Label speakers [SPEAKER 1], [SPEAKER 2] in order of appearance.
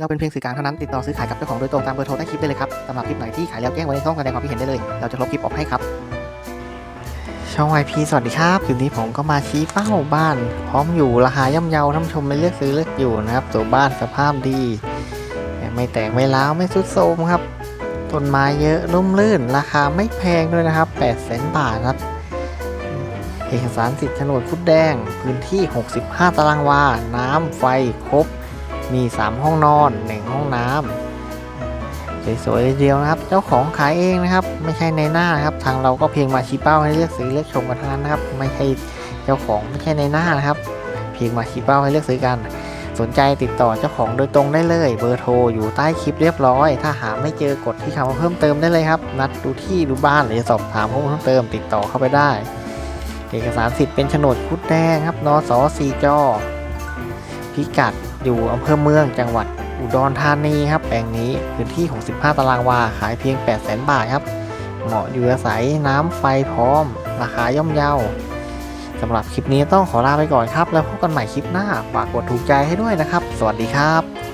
[SPEAKER 1] เราเป็นเพียงสื่อกลางเท่านั้นติดต่อซื้อขายกับเจ้าของโดยตรงตามเบอร์โทรใต้คลิปได้เลยครับสำหรับคลิปไหนที่ขายแล้วแจ้งไว้ในช่องแสดงความคิดเห็นได้เลย เราจะลบคลิปออกให้ครับ ช่อง YP สวัสดีครับคลิปนี้ผมก็มาชี้เป้าบ้าน พร้อมอยู่ราคาย่อมเยาท่านชมไม่เลือกซื้อเลือกอยู่นะครับ ตัวบ้านสภาพดี ไม่แตกไม่ร้าวไม่สุดโทรมครับต้นไม้เยอะร่มรื่น ราคาไม่แพงด้วยนะครับ8 0 0 0 0 0บาทครับเอกสารสิทธิ์โฉนดคุดแดง พื้นที่ 65 ตารางวา น้ำไฟครบ มี 3 ห้องนอน 1 ห้องน้ำสวยๆเลยเดียวนะครับ เจ้าของขายเองนะครับ ไม่ใช่ในหน้านะครับ ทางเราก็เพียงมาชี้เป้าให้เลือกซื้อเลือกชมกันเท่านั้นนะครับ ไม่ใช่เจ้าของไม่ใช่ในหน้านะครับ เพียงมาชี้เป้าให้เลือกซื้อกัน สนใจติดต่อเจ้าของโดยตรงได้เลย เบอร์โทรอยู่ใต้คลิปเรียบร้อย ถ้าหาไม่เจอกดที่คำว่าเพิ่มเติมได้เลยครับ นัดดูที่ดูบ้านหรือสอบถามข้อมูลเพิ่มเติม ติดต่อเข้าไปได้ เอกสารสิทธิ์เป็นโฉนดคุดแดงครับนสสีจอ พิกัดอยู่อำเภอเมืองจังหวัดอุดรธานีครับแปลงนี้พื้นที่ 65 ตารางวา ขายเพียง 8 0 0 0 0 0 บาทครับ เหมาะอยู่อาศัยน้ำไฟพร้อม ราคาย่อมเยาสำหรับคลิปนี้ต้องขอลาไปก่อนครับ แล้วพบกันใหม่คลิปหน้า ฝากกดถูกใจให้ด้วยนะครับ สวัสดีครับ